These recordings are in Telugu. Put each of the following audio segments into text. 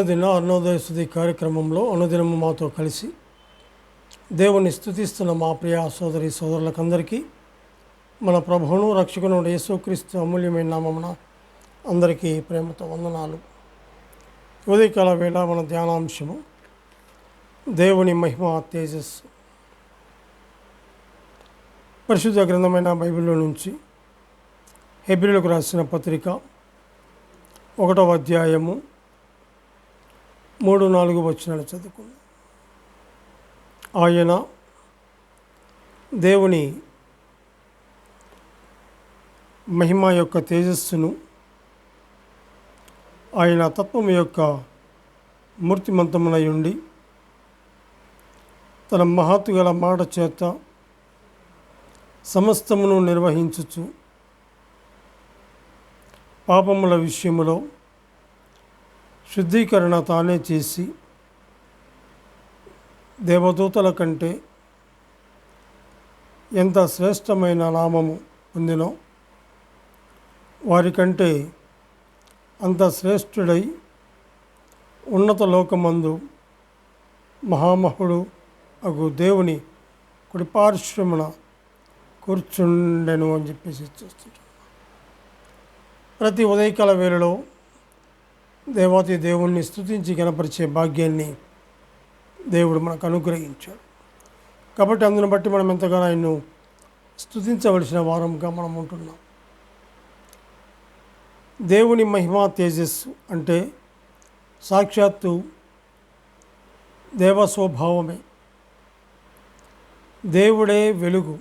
అనుదిన అరుణోదయ స్థుతి కార్యక్రమంలో అనుదినము మాతో కలిసి దేవుని స్థుతిస్తున్న మా ప్రియ సోదరి సోదరులకందరికీ మన ప్రభువును రక్షకును యేసుక్రీస్తు అమూల్యమైన నామమున అందరికీ ప్రేమతో వందనాలు. ఉదయకాల వేళ మన ధ్యానాంశము దేవుని మహిమ తేజస్సు. పరిశుద్ధ గ్రంథమైన బైబిల్లో నుంచి హెబ్రిలకు రాసిన పత్రిక ఒకటవ అధ్యాయము మూడు నాలుగు వచనాలు చదువుకుందాం. ఆయన దేవుని మహిమ యొక్క తేజస్సును ఆయన తత్వం యొక్క మూర్తిమంతమునై ఉండి తన మహత్తు గల మాట చేత సమస్తమును నిర్వహించుచు పాపముల విషయములో శుద్ధీకరణ తానే చేసి దేవదూతల కంటే ఎంత శ్రేష్టమైన నామము పొందినో వారికంటే అంత శ్రేష్ఠుడై ఉన్నత లోకమందు మహామహుడు అగు దేవుని కుడిపార్శ్వమున కూర్చుండెను అని చెప్పేసి చూస్తుంటాం. ప్రతి ఉదయకాల వేళలో దేవాతి దేవుణ్ణి స్థుతించి కనపరిచే భాగ్యాన్ని దేవుడు మనకు అనుగ్రహించాడు. కాబట్టి అందును బట్టి మనం ఎంతగానో ఆయన్ను స్థుతించవలసిన వారంగా మనం ఉంటున్నాం. దేవుని మహిమా తేజస్సు అంటే సాక్షాత్తు దేవ స్వభావమే దేవుడే వెలుగు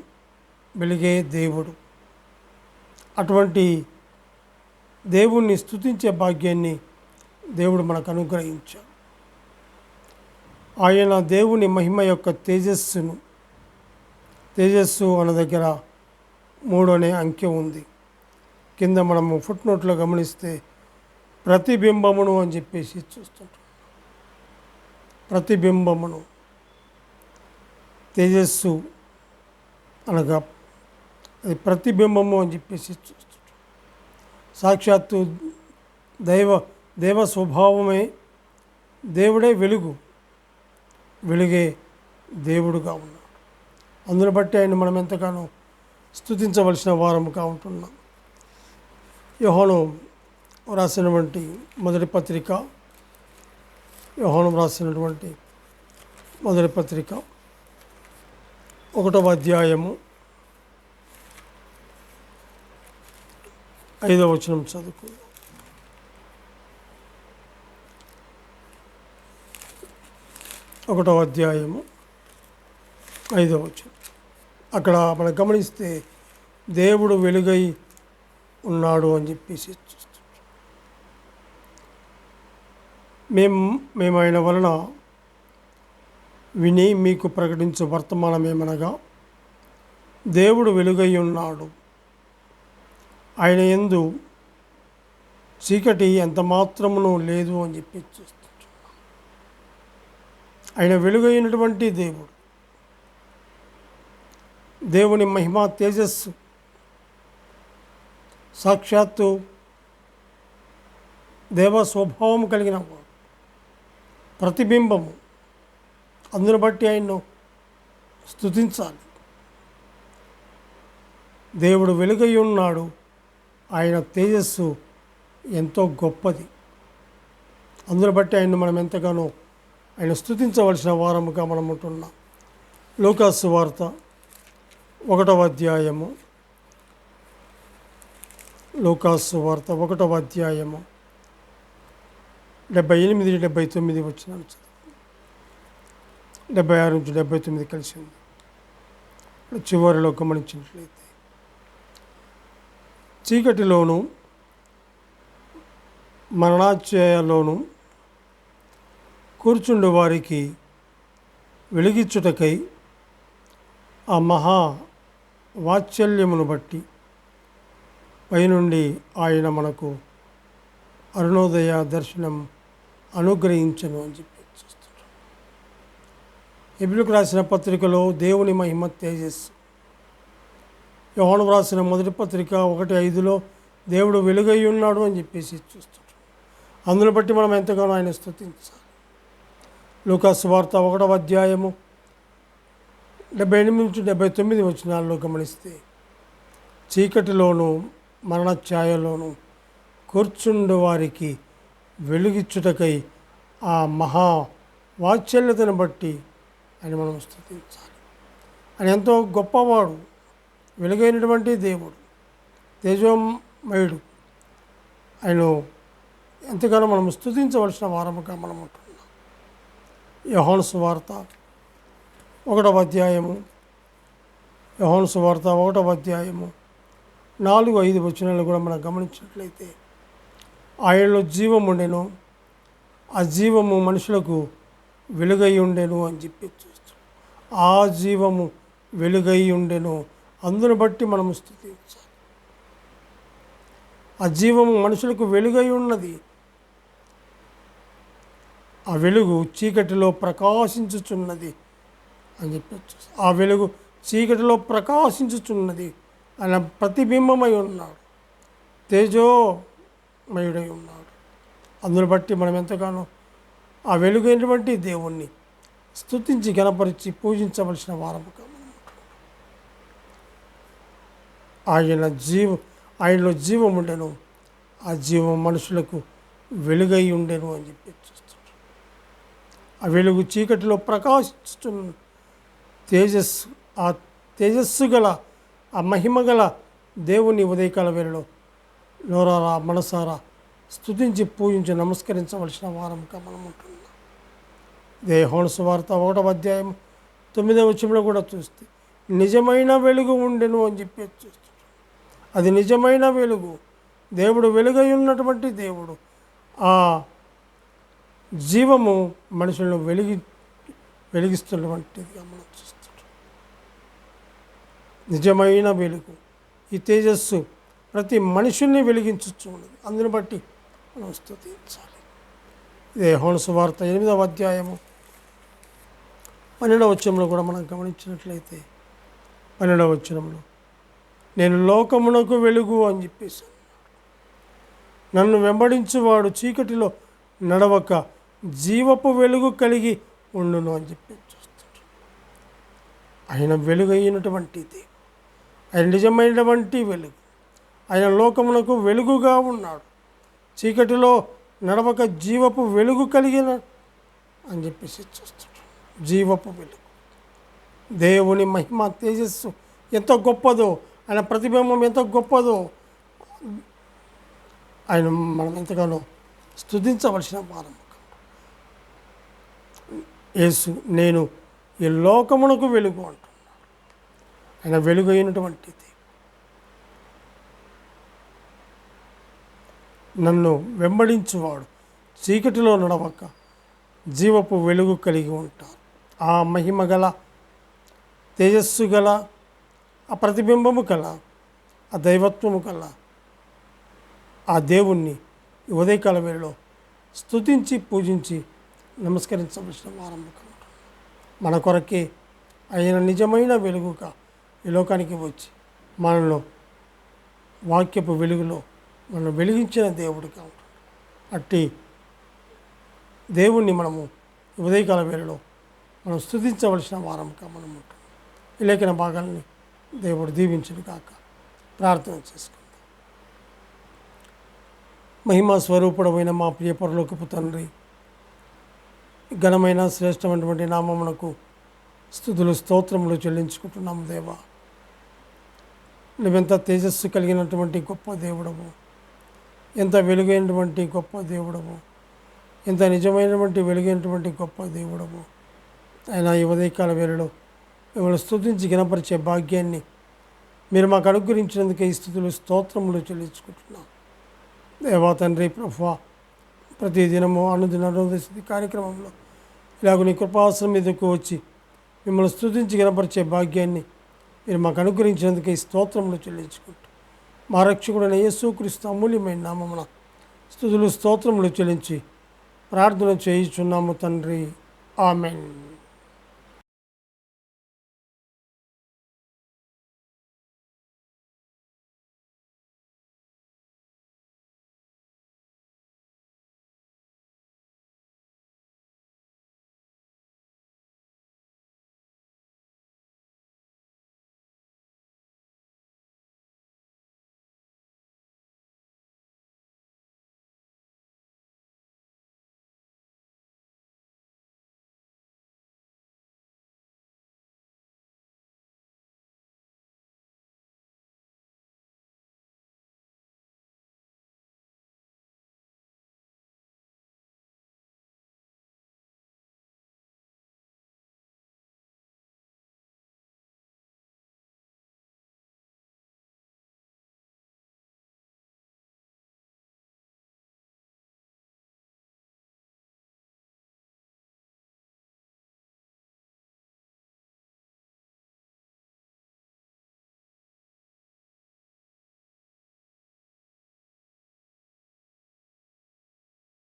వెలిగే దేవుడు. అటువంటి దేవుణ్ణి స్థుతించే భాగ్యాన్ని దేవుడు మనకు అనుగ్రహించాడు. ఆయన దేవుని మహిమ యొక్క తేజస్సును తేజస్సు అన్న దగ్గర మూడు అనే అంకె ఉంది. కింద మనము ఫుట్ నోట్లో గమనిస్తే ప్రతిబింబమును అని చెప్పేసి చూస్తుంటాం. ప్రతిబింబమును తేజస్సు అనగా అది ప్రతిబింబము అని చెప్పేసి చూస్తుంటాం. సాక్షాత్తు దైవ దేవ స్వభావమే దేవుడే వెలుగు వెలుగే దేవుడుగా ఉన్నాడు అందును బట్టి ఆయన మనం ఎంతగానో స్థుతించవలసిన వారముగా ఉంటున్నాం. యోహోను రాసినటువంటి మొదటి పత్రిక యోహోను రాసినటువంటి మొదటి పత్రిక ఒకటవ అధ్యాయము ఐదవ వచనం చదువుకుందాం. ఒకటో అధ్యాయము ఐదో వచ్చిన అక్కడ మనం గమనిస్తే దేవుడు వెలుగై ఉన్నాడు అని చెప్పేసి మేము మేము ఆయన వలన విని మీకు ప్రకటించు వర్తమానమేమనగా దేవుడు వెలుగై ఉన్నాడు. ఆయన ఎందు చీకటి ఎంత మాత్రమును లేదు అని చెప్పి ఆయన వెలుగైనటువంటి దేవుడు. దేవుని మహిమ తేజస్సు సాక్షాత్తు దేవ స్వభావం కలిగిన వాడు. ప్రతిబింబము. అందును బట్టి ఆయన్ను స్తుతించాలి. దేవుడు వెలుగై ఉన్నాడు. ఆయన తేజస్సు ఎంతో గొప్పది. అందును బట్టి ఆయన్ను మనం ఎంతగానో ఆయన స్థుతించవలసిన వారముగా మనం ఉంటున్నాం లోకాసు వార్త ఒకటవ అధ్యాయము. లోకాసు వార్త ఒకటవ అధ్యాయము. డెబ్బై ఎనిమిది డెబ్బై తొమ్మిది వచ్చిన డెబ్బై ఆరు నుంచి డెబ్బై తొమ్మిది కలిసి ఉంది. ఇప్పుడు చివరిలో గమనించినట్లయితే చీకటిలోను మరణాశ్చయలోను కూర్చుండు వారికి వెలిగించుటకై ఆ మహా వాత్సల్యమును బట్టి పైనుండి ఆయన మనకు అరుణోదయ దర్శనం అనుగ్రహించను అని చెప్పి చూస్తున్నాం ఎబిలకు రాసిన పత్రికలో దేవుని మహిమ తేజస్సు. యోహను రాసిన మొదటి పత్రిక ఒకటి ఐదులో దేవుడు వెలుగై ఉన్నాడు అని చెప్పేసి చూస్తుంటాం అందును బట్టి మనం ఎంతగానో ఆయన స్థుతించాలి లూకాసు వార్త ఒకటవ అధ్యాయము. డెబ్బై ఎనిమిది నుంచి డెబ్బై తొమ్మిది వచనాల్లో గమనిస్తే చీకటిలోను మరణ ఛాయలోను కూర్చుండు వారికి వెలుగిచ్చుటకై ఆ మహా వాత్సల్యతను బట్టి ఆయన మనం స్థుతించాలి ఆయన ఎంతో గొప్పవాడు వెలుగైనటువంటి దేవుడు తేజోమయుడు. ఆయన ఎంతగానో మనం స్థుతించవలసిన వారముగా మనం ఉంటున్నాం యహోను సువార్త ఒకటవ అధ్యాయము. యహోన్స్ సువార్త ఒకటవ అధ్యాయము. నాలుగు ఐదు వచనాలు కూడా మనం గమనించినట్లయితే ఆయనలో జీవం ఉండెను ఆ జీవము మనుషులకు వెలుగై ఉండెను అని చెప్పి చూస్తాం. ఆ జీవము వెలుగై ఉండెను అందును బట్టి మనము స్థుతించాలి. ఆ జీవము మనుషులకు వెలుగై ఉన్నది ఆ వెలుగు చీకటిలో ప్రకాశించుచున్నది అని చెప్పచ్చు. ఆ వెలుగు చీకటిలో ప్రకాశించుచున్నది ఆయన ప్రతిబింబమై ఉన్నాడు. తేజోమయుడై ఉన్నాడు. అందును బట్టి మనం ఎంతగానో ఆ వెలుగైనటువంటి దేవుణ్ణి స్తుతించి గణపరిచి పూజించవలసిన వారముగా ఆయన జీవ ఆయనలో జీవం ఉండెను. ఆ జీవం మనుషులకు వెలుగై ఉండెను అని చెప్పచ్చు. ఆ వెలుగు చీకటిలో ప్రకాశిస్తున్న తేజస్సు ఆ తేజస్సు గల ఆ మహిమ గల దేవుని ఉదయకాల వేళలో. నోరారా మనసారా స్తుతించి పూజించి నమస్కరించవలసిన వారంగా మనం ఉంటున్నాం. దేహోను సువార్త ఒకటవ అధ్యాయం తొమ్మిదవ వచ్చంలో కూడా చూస్తే నిజమైన వెలుగు ఉండెను అని చెప్పి చూస్తున్నాం. అది నిజమైన వెలుగు. దేవుడు వెలుగై ఉన్నటువంటి దేవుడు. ఆ జీవము మనుషులను వెలిగి వెలిగిస్తున్నటువంటిది మనం చూస్తున్నాం నిజమైన వెలుగు ఈ తేజస్సు ప్రతి మనుషుల్ని వెలిగించచ్చు ఉన్నది. అందుని బట్టి మనం స్థుతించాలి ఇదే హోనసు వార్త ఎనిమిదవ అధ్యాయము. పన్నెండవ వచ్చంలో కూడా మనం గమనించినట్లయితే పన్నెండవ వచ్చరంలో నేను లోకమునకు వెలుగు అని చెప్పేసి నన్ను వెంబడించువాడు చీకటిలో నడవక జీవపు వెలుగు కలిగి ఉండును అని చెప్పి చూస్తాడు ఆయన వెలుగైనటువంటి అయినటువంటిది ఆయన నిజమైనటువంటి వెలుగు. ఆయన లోకమునకు వెలుగుగా ఉన్నాడు. చీకటిలో నడవక జీవపు వెలుగు కలిగిన అని చెప్పేసి చూస్తాడు జీవపు వెలుగు. దేవుని మహిమ తేజస్సు ఎంత గొప్పదో ఆయన ప్రతిబింబం ఎంత గొప్పదో ఆయన మనం ఎంతగానో స్థుతించవలసిన వారం యేసు నేను ఈ లోకమునకు వెలుగు అంటున్నాను. ఆయన వెలుగు అయినటువంటిది నన్ను వెంబడించువాడు చీకటిలో నడవక జీవపు వెలుగు కలిగి ఉంటారు ఆ మహిమ గల తేజస్సు గల ఆ ప్రతిబింబము కల ఆ దైవత్వము కల ఆ దేవుణ్ణి ఉదయకాల వేళలో స్తుతించి పూజించి నమస్కరించవలసిన వారం మన కొరకే ఆయన నిజమైన వెలుగుగా ఈ లోకానికి వచ్చి మనలో వాక్యపు వెలుగులో మనం వెలిగించిన దేవుడిగా ఉంటాడు అట్టి దేవుణ్ణి మనము ఉదయకాల వేళలో మనం స్తుతించవలసిన వారంగా మనం ఉంటాం ఈ లేఖన భాగాల్ని దేవుడు దీవించును కాక ప్రార్థన చేసుకుందాం. మహిమా స్వరూపుడమైన మా ప్రియ తండ్రి ఘనమైన శ్రేష్టమైనటువంటి నామమునకు స్థుతులు స్తోత్రములు చెల్లించుకుంటున్నాము దేవా. నువ్వెంత తేజస్సు కలిగినటువంటి గొప్ప దేవుడవు. ఎంత వెలుగైనటువంటి గొప్ప దేవుడవు. ఎంత నిజమైనటువంటి వెలుగైనటువంటి గొప్ప దేవుడవు. ఆయన ఈ ఉదయకాల వేళలో మిమ్మల్ని స్తుతించి గణపరిచే భాగ్యాన్ని మీరు మాకు అనుగ్రహించినందుకే ఈ స్థుతులు స్తోత్రములు చెల్లించుకుంటున్నాం. దేవా తండ్రి ప్రభా ప్రతి దినము అనుదిన రోజు కార్యక్రమంలో ఇలాగ నీ కృపాసనం మీదకు వచ్చి మిమ్మల్ని స్థుతించి గనపరిచే భాగ్యాన్ని మీరు మాకు అనుగ్రహించినందుకే ఈ స్తోత్రములు చెల్లించుకుంటూ మా రక్షకుడైన యేసుక్రీస్తు అమూల్యమైన నామమున స్థుతులు స్తోత్రములు చెల్లించి ప్రార్థన చేయుచున్నాము తండ్రి. ఆమెన్.